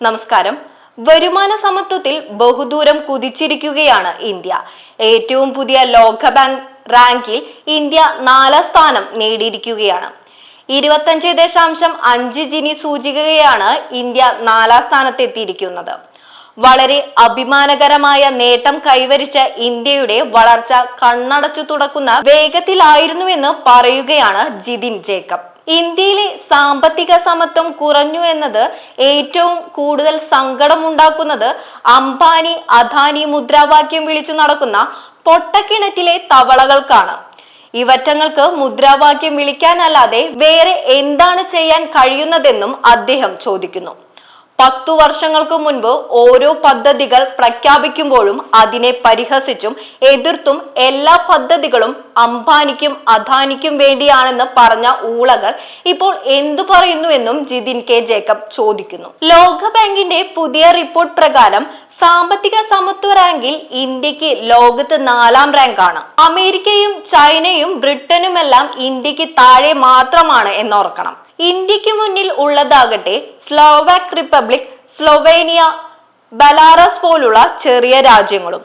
നമസ്കാരം. വരുമാന സമത്വത്തിൽ ബഹുദൂരം കുതിച്ചിരിക്കുകയാണ് ഇന്ത്യ. ഏറ്റവും പുതിയ ലോകബാങ്ക് റാങ്കിൽ ഇന്ത്യ നാലാം സ്ഥാനം നേടിയിരിക്കുകയാണ്. ഇരുപത്തഞ്ച് ദശാംശം അഞ്ച് ജിനി സൂചികയാണ് ഇന്ത്യ നാലാം സ്ഥാനത്തെത്തിയിരിക്കുന്നത്. വളരെ അഭിമാനകരമായ നേട്ടം കൈവരിച്ച ഇന്ത്യയുടെ വളർച്ച കണ്ണടച്ചു തുടക്കുന്ന വേഗത്തിലായിരുന്നുവെന്ന് പറയുകയാണ് ജിതിൻ ജേക്കബ്. ഇന്ത്യയിലെ സാമ്പത്തിക സമത്വം കുറഞ്ഞു എന്നത് ഏറ്റവും കൂടുതൽ സങ്കടമുണ്ടാക്കുന്നത് അംബാനി അദാനി മുദ്രാവാക്യം വിളിച്ചു നടക്കുന്ന പൊട്ടക്കിണറ്റിലെ തവളകൾക്കാണ്. ഇവറ്റങ്ങൾക്ക് മുദ്രാവാക്യം വിളിക്കാനല്ലാതെ വേറെ എന്താണ് ചെയ്യാൻ കഴിയുന്നതെന്നും അദ്ദേഹം ചോദിക്കുന്നു. പത്തു വർഷങ്ങൾക്ക് മുൻപ് ഓരോ പദ്ധതികൾ പ്രഖ്യാപിക്കുമ്പോഴും അതിനെ പരിഹസിച്ചും എതിർത്തും എല്ലാ പദ്ധതികളും അംബാനിക്കും അദാനിക്കും വേണ്ടിയാണെന്ന് പറഞ്ഞ ഊളകൾ ഇപ്പോൾ എന്തു പറയുന്നുവെന്നും ജിതിൻ കെ ജേക്കബ് ചോദിക്കുന്നു. ലോകബാങ്കിന്റെ പുതിയ റിപ്പോർട്ട് പ്രകാരം സാമ്പത്തിക സമത്വ റാങ്കിൽ ഇന്ത്യയ്ക്ക് ലോകത്ത് നാലാം റാങ്കാണ്. അമേരിക്കയും ചൈനയും ബ്രിട്ടനുമെല്ലാം ഇന്ത്യയ്ക്ക് താഴെ മാത്രമാണ് എന്നോർക്കണം. ഇന്ത്യയ്ക്ക് മുന്നിൽ ഉള്ളതാകട്ടെ സ്ലോവാക് റിപ്പബ്ലിക് സ്ലോവേനിയ ബലാറസ് പോലുള്ള ചെറിയ രാജ്യങ്ങളും.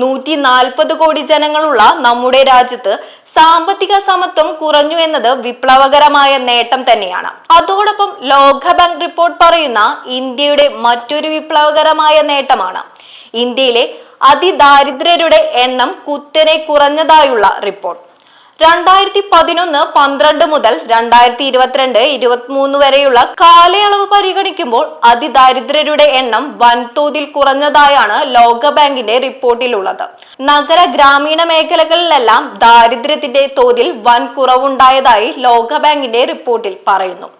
നൂറ്റി നാൽപ്പത് കോടി ജനങ്ങളുള്ള നമ്മുടെ രാജ്യത്ത് സാമ്പത്തിക സമത്വം കുറഞ്ഞു എന്നത് വിപ്ലവകരമായ നേട്ടം തന്നെയാണ്. അതോടൊപ്പം ലോകബാങ്ക് റിപ്പോർട്ട് പറയുന്ന ഇന്ത്യയുടെ മറ്റൊരു വിപ്ലവകരമായ നേട്ടമാണ്. ഇന്ത്യയിലെ അതിദാരിദ്ര്യരുടെ എണ്ണം കുത്തനെ കുറഞ്ഞതായുള്ള റിപ്പോർട്ട്. രണ്ടായിരത്തി പതിനൊന്ന് പന്ത്രണ്ട് മുതൽ രണ്ടായിരത്തി ഇരുപത്തിരണ്ട് ഇരുപത്തിമൂന്ന് വരെയുള്ള കാലയളവ് പരിഗണിക്കുമ്പോൾ അതിദാരിദ്ര്യരുടെ എണ്ണം വൻതോതിൽ കുറഞ്ഞതായാണ് ലോകബാങ്കിന്റെ റിപ്പോർട്ടിലുള്ളത്. നഗര ഗ്രാമീണ മേഖലകളിലെല്ലാം ദാരിദ്ര്യത്തിന്റെ തോതിൽ വൻ കുറവുണ്ടായതായി ലോകബാങ്കിന്റെ റിപ്പോർട്ടിൽ പറയുന്നു.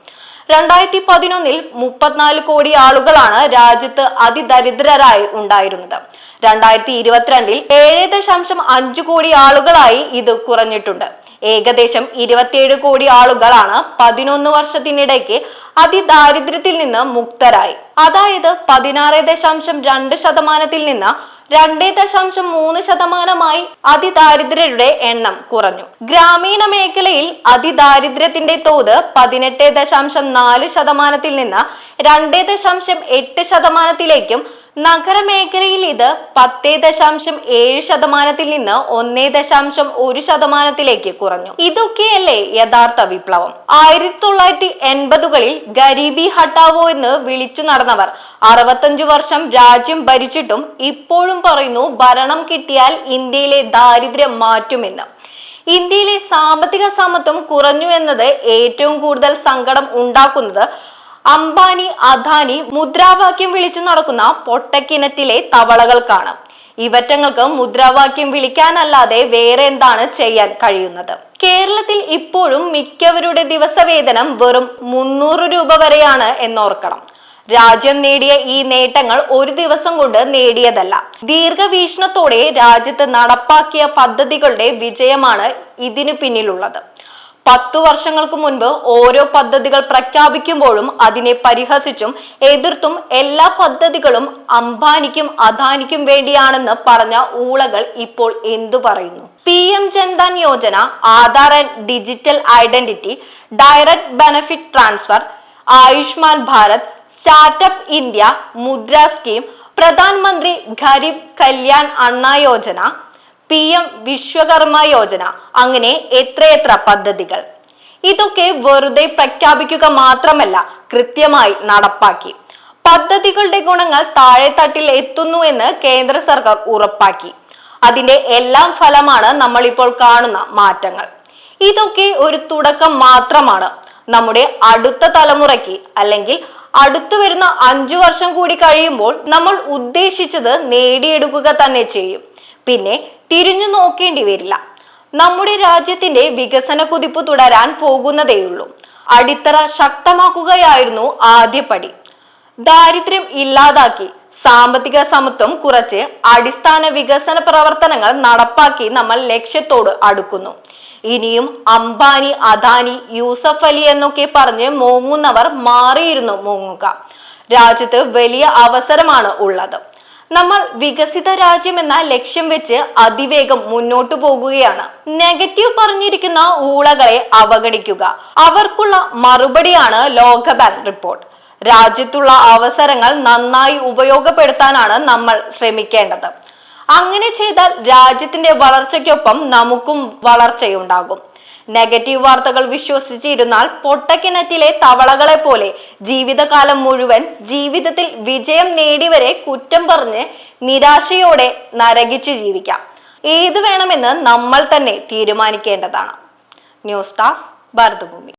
രണ്ടായിരത്തി പതിനൊന്നിൽ മുപ്പത്തിനാല് കോടി ആളുകളാണ് രാജ്യത്ത് അതിദരിദ്രരായി ഉണ്ടായിരുന്നത്. രണ്ടായിരത്തി ഇരുപത്തിരണ്ടിൽ ഏഴ് ദശാംശം അഞ്ചു കോടി ആളുകളായി ഇത് കുറഞ്ഞിട്ടുണ്ട്. ഏകദേശം ഇരുപത്തിയേഴ് കോടി ആളുകളാണ് പതിനൊന്ന് വർഷത്തിനിടയ്ക്ക് അതിദാരിദ്ര്യത്തിൽ നിന്ന് മുക്തരായി. അതായത് പതിനാറ് ദശാംശം രണ്ട് ശതമാനത്തിൽ നിന്ന് രണ്ടേ ദശാംശം മൂന്ന് ശതമാനമായി അതിദാരിദ്ര്യരുടെ എണ്ണം കുറഞ്ഞു. ഗ്രാമീണ മേഖലയിൽ അതിദാരിദ്ര്യത്തിന്റെ തോത് പതിനെട്ട് ദശാംശം നാല് ശതമാനത്തിൽ നിന്ന് രണ്ടേ ദശാംശം എട്ട് ശതമാനത്തിലേക്കും നഗരമേഖലയിൽ ഇത് പത്തേ ദശാംശം ഏഴ് ശതമാനത്തിൽ നിന്ന് ഒന്നേ ദശാംശം ഒരു ശതമാനത്തിലേക്ക് കുറഞ്ഞു. ഇതൊക്കെയല്ലേ യഥാർത്ഥ വിപ്ലവം? ആയിരത്തി തൊള്ളായിരത്തി എൺപതുകളിൽ ഗരീബി ഹട്ടാവോ എന്ന് വിളിച്ചു നടന്നവർ അറുപത്തഞ്ചു വർഷം രാജ്യം ഭരിച്ചിട്ടും ഇപ്പോഴും പറയുന്നു ഭരണം കിട്ടിയാൽ ഇന്ത്യയിലെ ദാരിദ്ര്യം മാറ്റുമെന്ന്. ഇന്ത്യയിലെ സാമ്പത്തിക സമത്വം കുറഞ്ഞു എന്നത് ഏറ്റവും കൂടുതൽ സങ്കടം ഉണ്ടാക്കുന്നത് അംബാനി അദാനി മുദ്രാവാക്യം വിളിച്ചു നടക്കുന്ന പൊട്ടക്കിണറ്റിലെ തവളകൾക്കാണ്. ഇവറ്റങ്ങൾക്ക് മുദ്രാവാക്യം വിളിക്കാനല്ലാതെ വേറെ എന്താണ് ചെയ്യാൻ കഴിയുന്നത്? കേരളത്തിൽ ഇപ്പോഴും മിക്കവരുടെ ദിവസവേതനം വെറും മുന്നൂറ് രൂപ വരെയാണ് എന്നോർക്കണം. രാജ്യം നേടിയ ഈ നേട്ടങ്ങൾ ഒരു ദിവസം കൊണ്ട് നേടിയതല്ല. ദീർഘവീക്ഷണത്തോടെ രാജ്യത്ത് നടപ്പാക്കിയ പദ്ധതികളുടെ വിജയമാണ് ഇതിനു പിന്നിലുള്ളത്. പത്തു വർഷങ്ങൾക്ക് മുൻപ് ഓരോ പദ്ധതികൾ പ്രഖ്യാപിക്കുമ്പോഴും അതിനെ പരിഹസിച്ചും എതിർത്തും എല്ലാ പദ്ധതികളും അംബാനിക്കും അദാനിക്കും വേണ്ടിയാണെന്ന് പറഞ്ഞ ഊളകൾ ഇപ്പോൾ എന്തു പറയുന്നു? P M Jan Dhan Yojana Aadhaar and digital identity direct benefit transfer Ayushman Bharat startup India Mudra scheme Pradhan Mantri Garib Kalyan Anna Yojana P M Vishwakarma Yojana. അങ്ങനെ എത്രയെത്ര പദ്ധതികൾ. ഇതൊക്കെ വെറുതെ പ്രഖ്യാപിക്കുക മാത്രമല്ല കൃത്യമായി നടപ്പാക്കി. പദ്ധതികളുടെ ഗുണങ്ങൾ താഴെത്തട്ടിൽ എത്തുന്നു എന്ന് കേന്ദ്ര സർക്കാർ ഉറപ്പാക്കി. അതിന്റെ എല്ലാം ഫലമാണ് നമ്മൾ ഇപ്പോൾ കാണുന്ന മാറ്റങ്ങൾ. ഇതൊക്കെ ഒരു തുടക്കം മാത്രമാണ്. നമ്മുടെ അടുത്ത തലമുറയ്ക്ക് അല്ലെങ്കിൽ അടുത്തു വരുന്ന അഞ്ചു വർഷം കൂടി കഴിയുമ്പോൾ നമ്മൾ ഉദ്ദേശിച്ചത് നേടിയെടുക്കുക തന്നെ ചെയ്യും. പിന്നെ തിരിഞ്ഞു നോക്കേണ്ടി വരില്ല. നമ്മുടെ രാജ്യത്തിന്റെ വികസന കുതിപ്പ് തുടരാൻ പോകുന്നതേയുള്ളൂ. അടിത്തറ ശക്തമാക്കുകയായിരുന്നു ആദ്യപടി. ദാരിദ്ര്യം ഇല്ലാതാക്കി സാമ്പത്തിക സമത്വം കുറച്ച് അടിസ്ഥാന വികസന പ്രവർത്തനങ്ങൾ നടപ്പാക്കി നമ്മൾ ലക്ഷ്യത്തോട് അടുക്കുന്നു. ഇനിയും അംബാനി അദാനി യൂസഫ് അലി എന്നൊക്കെ പറഞ്ഞ് മോങ്ങുന്നവർ മാറിയിരുന്നു മോങ്ങുക. രാജ്യത്ത് വലിയ അവസരമാണ് ഉള്ളത്. നമ്മൾ വികസിത രാജ്യം എന്ന ലക്ഷ്യം വെച്ച് അതിവേഗം മുന്നോട്ടു പോകുകയാണ്. നെഗറ്റീവ് പറഞ്ഞിരിക്കുന്ന ഊളകളെ അവഗണിക്കുക. അവർക്കുള്ള മറുപടിയാണ് ലോകബാങ്ക് റിപ്പോർട്ട്. രാജ്യത്തുള്ള അവസരങ്ങൾ നന്നായി ഉപയോഗപ്പെടുത്താനാണ് നമ്മൾ ശ്രമിക്കേണ്ടത്. അങ്ങനെ ചെയ്താൽ രാജ്യത്തിന്റെ വളർച്ചയ്ക്കൊപ്പം നമുക്കും വളർച്ചയുണ്ടാകും. നെഗറ്റീവ് വാർത്തകൾ വിശ്വസിച്ചിരുന്നാൽ പൊട്ടക്കിണറ്റിലെ തവളകളെ പോലെ ജീവിതകാലം മുഴുവൻ ജീവിതത്തിൽ വിജയം നേടിവരെ കുറ്റം പറഞ്ഞ് നിരാശയോടെ നരകിച്ചു ജീവിക്കാം. ഏത് വേണമെന്ന് നമ്മൾ തന്നെ തീരുമാനിക്കേണ്ടതാണ്. News task Bharathabhoomi.